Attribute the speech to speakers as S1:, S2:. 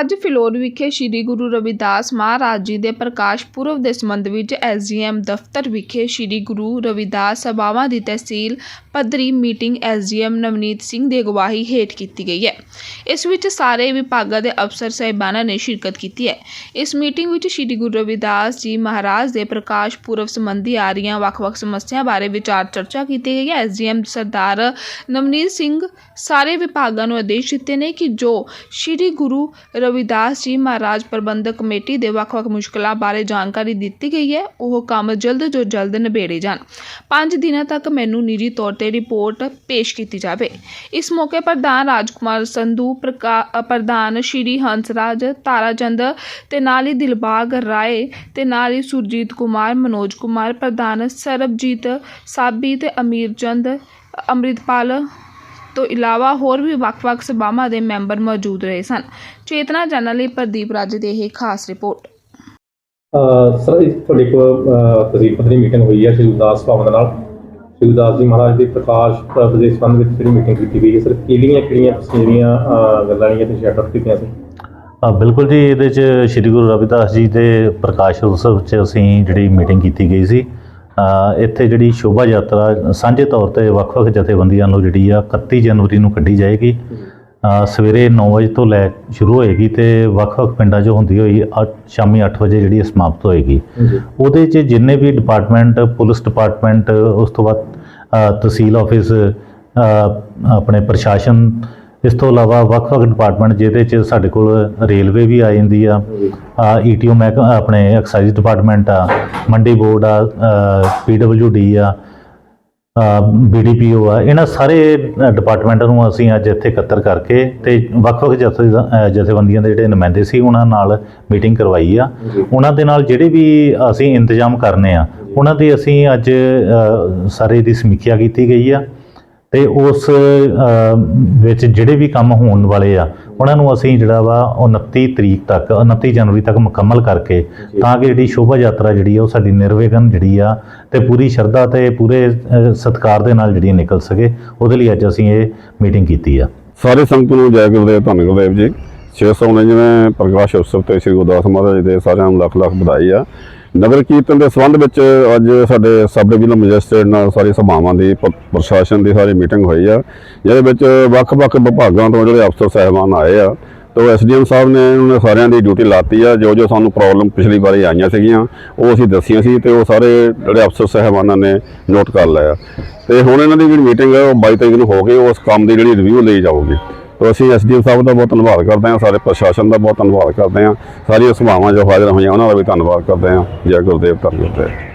S1: ਅੱਜ ਫਿਲੌਰ ਵਿਖੇ ਸ੍ਰੀ ਗੁਰੂ ਰਵਿਦਾਸ ਮਹਾਰਾਜ ਜੀ ਦੇ ਪ੍ਰਕਾਸ਼ ਪੁਰਬ ਦੇ ਸੰਬੰਧ ਵਿੱਚ ਐਸਜੀਐਮ ਦਫ਼ਤਰ ਵਿਖੇ ਸ੍ਰੀ ਗੁਰੂ ਰਵਿਦਾਸ ਸਭਾਵਾਂ ਦੀ ਤਹਿਸੀਲ ਪੱਧਰੀ ਮੀਟਿੰਗ ਐਸਜੀਐਮ ਨਵਨੀਤ ਸਿੰਘ ਦੀ ਅਗਵਾਈ ਹੇਠ ਕੀਤੀ ਗਈ ਹੈ। ਇਸ ਵਿੱਚ ਸਾਰੇ ਵਿਭਾਗਾਂ ਦੇ ਅਫਸਰ ਸਾਹਿਬਾਨਾਂ ਨੇ ਸ਼ਿਰਕਤ ਕੀਤੀ ਹੈ। ਇਸ ਮੀਟਿੰਗ ਵਿੱਚ ਸ੍ਰੀ ਗੁਰੂ ਰਵਿਦਾਸ ਜੀ ਮਹਾਰਾਜ ਦੇ ਪ੍ਰਕਾਸ਼ ਪੁਰਬ ਸੰਬੰਧੀ ਆ ਰਹੀਆਂ ਵੱਖ-ਵੱਖ ਸਮੱਸਿਆਵਾਂ ਬਾਰੇ ਵਿਚਾਰ ਚਰਚਾ ਕੀਤੀ ਗਈ ਹੈ। ਐਸਜੀਐਮ ਸਰਦਾਰ ਨਵਨੀਤ ਸਿੰਘ ਸਾਰੇ ਵਿਭਾਗਾਂ ਨੂੰ ਆਦੇਸ਼ ਦਿੱਤੇ ਨੇ ਕਿ ਜੋ ਸ੍ਰੀ ਗੁਰੂ ਰਵਿਦਾਸ ਜੀ ਮਹਾਰਾਜ ਪ੍ਰਬੰਧਕ ਕਮੇਟੀ ਦੇ ਵੱਖ-ਵੱਖ ਮੁਸ਼ਕਲਾਂ ਬਾਰੇ ਜਾਣਕਾਰੀ ਦਿੱਤੀ ਗਈ ਹੈ, ਉਹ ਕੰਮ ਜਲਦ ਤੋਂ ਜਲਦ ਨਿਬੇੜੇ ਜਾਣ। ਪੰਜ ਦਿਨਾਂ ਤੱਕ ਮੈਨੂੰ ਨਿੱਜੀ ਤੌਰ ਤੇ ਰਿਪੋਰਟ ਪੇਸ਼ ਕੀਤੀ ਜਾਵੇ। ਇਸ ਮੌਕੇ ਪ੍ਰਧਾਨ ਰਾਜਕੁਮਾਰ ਸੰਧੂ ਪ੍ਰਧਾਨ ਸ਼੍ਰੀ ਹੰਸਰਾਜ ਤਾਰਾਚੰਦ ਤੇ ਨਾਲ ਹੀ ਦਿਲਬਾਗ ਰਾਏ ਤੇ ਨਾਲ ਹੀ ਸੁਰਜੀਤ ਕੁਮਾਰ ਮਨੋਜ ਕੁਮਾਰ ਪ੍ਰਧਾਨ ਸਰਬਜੀਤ ਸਾਬੀ ਤੇ ਅਮੀਰ ਅੰਮ੍ਰਿਤਪਾਲ ਤੋਂ ਇਲਾਵਾ ਹੋਰ ਵੀ ਵੱਖ-ਵੱਖ ਸਭਾਵਾਂ ਦੇ ਮੈਂਬਰ ਮੌਜੂਦ ਰਹੇ ਸਨ। ਚੇਤਨਾ ਚੈਨਲ ਲਈ ਪ੍ਰਦੀਪ ਰਾਜ ਦੀ ਇਹ ਖਾਸ ਰਿਪੋਰਟ।
S2: ਸਰ ਤੁਹਾਡੇ ਕੋਲ ਅਹ, ਤਹਿਸੀਲ ਮੀਟਿੰਗ ਹੋਈ ਹੈ ਸ਼੍ਰੀ ਉਦਾਸ ਭਵਨ ਨਾਲ। ਸ਼੍ਰੀ ਉਦਾਸ ਜੀ ਮਹਾਰਾਜ ਦੇ ਪ੍ਰਕਾਸ਼ ਪੁਰਬ ਦੇ ਸੰਬੰਧ ਵਿੱਚ ਜਿਹੜੀ ਮੀਟਿੰਗ ਕੀਤੀ ਗਈ ਹੈ ਸਰ ਕਿਹੜੀਆਂ ਕਿਹੜੀਆਂ ਜਿਹੜੀਆਂ ਗੱਲਾਂ ਜਿਹੜੀਆਂ ਤੁਸੀਂ ਸ਼ੇਅਰ ਕੀਤੀਆਂ ਸੀ?
S3: ਆ ਬਿਲਕੁਲ ਜੀ ਇਹਦੇ ਚ ਸ੍ਰੀ ਗੁਰੂ ਰਵਿਦਾਸ ਜੀ ਦੇ ਪ੍ਰਕਾਸ਼ ਉਤਸਵ 'ਚ ਅਸੀਂ ਜਿਹੜੀ ਮੀਟਿੰਗ ਕੀਤੀ ਗਈ ਸੀ। ਆ ਇੱਥੇ ਜਿਹੜੀ ਸ਼ੋਭਾ ਯਾਤਰਾ ਸਾਂਝੇ ਤੌਰ ਤੇ ਵੱਖ-ਵੱਖ ਜਥੇਬੰਦੀਆਂ ਨੂੰ ਜਿਹੜੀ ਆ 31 ਜਨਵਰੀ ਨੂੰ ਕੱਢੀ ਜਾਏਗੀ। ਸਵੇਰੇ 9 ਵਜੇ ਤੋਂ ਲੈ ਸ਼ੁਰੂ ਹੋਏਗੀ ਤੇ ਵੱਖ-ਵੱਖ ਪਿੰਡਾਂ 'ਚੋਂ ਹੁੰਦੀ ਹੋਈ ਸ਼ਾਮੀ 8 ਵਜੇ ਜਿਹੜੀ ਸਮਾਪਤ ਹੋਏਗੀ। ਉਹਦੇ 'ਚ ਜਿੰਨੇ ਵੀ ਡਿਪਾਰਟਮੈਂਟ ਪੁਲਿਸ ਡਿਪਾਰਟਮੈਂਟ ਉਸ ਤੋਂ ਬਾਅਦ ਤਹਿਸੀਲ ਆਫਿਸ ਆਪਣੇ ਪ੍ਰਸ਼ਾਸਨ ਇਸ ਤੋਂ ਇਲਾਵਾ ਵੱਖ-ਵੱਖ ਡਿਪਾਰਟਮੈਂਟ ਜਿਹਦੇ 'ਚ ਸਾਡੇ ਕੋਲ ਰੇਲਵੇ ਵੀ ਆ ਜਾਂਦੀ ਆ ਈਟੀਓ ਮੈਕ ਆਪਣੇ ਐਕਸਾਈਜ਼ ਡਿਪਾਰਟਮੈਂਟ ਆ ਮੰਡੀ ਬੋਰਡ ਆ ਪੀਡਬਲਯੂਡੀ ਆ ਬੀਡੀਪੀਓ ਆ ਇਹਨਾਂ ਸਾਰੇ ਡਿਪਾਰਟਮੈਂਟਾਂ ਨੂੰ ਅਸੀਂ ਅੱਜ ਇੱਥੇ ਇਕੱਤਰ ਕਰਕੇ ਤੇ ਵੱਖ-ਵੱਖ ਜਥੇਬੰਦੀਆਂ ਦੇ ਜਿਹੜੇ ਨੁਮਾਇੰਦੇ ਸੀ ਉਹਨਾਂ ਨਾਲ ਮੀਟਿੰਗ ਕਰਵਾਈ ਆ। ਉਹਨਾਂ ਦੇ ਨਾਲ ਜਿਹੜੇ ਵੀ ਅਸੀਂ ਇੰਤਜ਼ਾਮ ਕਰਨੇ ਆ ਉਹਨਾਂ ਦੀ ਅਸੀਂ ਅੱਜ ਸਾਰੇ ਦੀ ਸਮੀਖਿਆ ਕੀਤੀ ਗਈ ਆ। ਤੇ ਉਸ ਵਿੱਚ ਜਿਹੜੇ ਵੀ ਕੰਮ ਹੋਣ ਵਾਲੇ ਆ ਉਹਨਾਂ ਨੂੰ ਅਸੀਂ ਜਿਹੜਾ ਵਾ ਉਹ 29 ਤਰੀਕ ਤੱਕ 29 ਜਨਵਰੀ ਤੱਕ ਮੁਕੰਮਲ ਕਰਕੇ ਤਾਂ ਕਿ ਜਿਹੜੀ ਸ਼ੋਭਾ ਯਾਤਰਾ ਜਿਹੜੀ ਆ ਉਹ ਸਾਡੀ ਨਿਰਵਿਘਨ ਜਿਹੜੀ ਆ ਤੇ ਪੂਰੀ ਸ਼ਰਧਾ ਤੇ ਪੂਰੇ ਸਤਿਕਾਰ ਦੇ ਨਾਲ ਜਿਹੜੀ ਨਿਕਲ ਸਕੇ ਉਹਦੇ ਲਈ ਅੱਜ ਅਸੀਂ ਇਹ ਮੀਟਿੰਗ ਕੀਤੀ ਆ।
S4: ਸਾਰੇ ਸੰਗਤ ਨੂੰ ਜੈ ਗੁਰਦੇਵ ਧੰਨ ਗੁਰਦੇਵ ਜੀ। 699 ਪ੍ਰਕਾਸ਼ ਉਤਸਵ ਤੇ ਸ੍ਰੀ ਗੁਰਦਾਸ ਮਹਾਰਾਜ ਦੇ ਸਾਰਿਆਂ ਨੂੰ ਲੱਖ ਲੱਖ ਵਧਾਈ ਆ। ਨਗਰ ਕੀਰਤਨ ਦੇ ਸੰਬੰਧ ਵਿੱਚ ਅੱਜ ਸਾਡੇ ਸਬ ਡਿਵੀਜ਼ਨਲ ਮੈਜਿਸਟਰੇਟ ਨਾਲ ਸਾਰੀ ਸਭਾਵਾਂ ਦੀ, ਪ- ਪ੍ਰਸ਼ਾਸਨ ਦੀ ਸਾਰੀ ਮੀਟਿੰਗ ਹੋਈ ਆ। ਜਿਹਦੇ ਵਿੱਚ ਵੱਖ-ਵੱਖ ਵਿਭਾਗਾਂ ਤੋਂ ਜਿਹੜੇ ਅਫਸਰ ਸਾਹਿਬਾਨ ਆਏ ਆ, ਤੋ ਐਸਡੀਐਮ ਸਾਹਿਬ ਨੇ ਉਹਨਾਂ ਸਾਰਿਆਂ ਦੀ ਡਿਊਟੀ ਲਾਤੀ ਆ। ਜੋ ਜੋ ਸਾਨੂੰ ਪ੍ਰੋਬਲਮ ਪਿਛਲੀ ਵਾਰੀ ਆਈਆਂ ਸੀਗੀਆਂ, ਉਹ ਅਸੀਂ ਦੱਸੀਆਂ ਸੀ ਤੇ ਉਹ ਸਾਰੇ ਜਿਹੜੇ ਅਫਸਰ ਸਾਹਿਬਾਨਾਂ ਨੇ ਨੋਟ ਕਰ ਲਿਆ। ਤੇ ਹੁਣ ਇਹਨਾਂ ਦੀ ਜਿਹੜੀ ਮੀਟਿੰਗ ਹੈ ਉਹ 22 ਤਰੀਕ ਨੂੰ ਹੋ ਗਈ, ਉਸ ਕੰਮ ਦੀ ਜਿਹੜੀ ਰਿਵਿਊ ਲਈ ਜਾਊਗੀ। ਤੋ ਅਸੀਂ ਐਸਡੀਐਮ ਸਾਹਿਬ ਦਾ ਬਹੁਤ ਧੰਨਵਾਦ ਕਰਦੇ ਹਾਂ, ਸਾਰੇ ਪ੍ਰਸ਼ਾਸਨ ਦਾ ਬਹੁਤ ਧੰਨਵਾਦ ਕਰਦੇ ਹਾਂ। ਸਾਰੀਆਂ ਸਭਾਵਾਂ ਜੋ ਹਾਜ਼ਰ ਹੋਈਆਂ, ਉਹਨਾਂ ਦਾ ਵੀ ਧੰਨਵਾਦ ਕਰਦੇ ਹਾਂ। ਜੈ ਗੁਰਦੇਵ ਧੰਨ ਗੁਰਦੇਵ।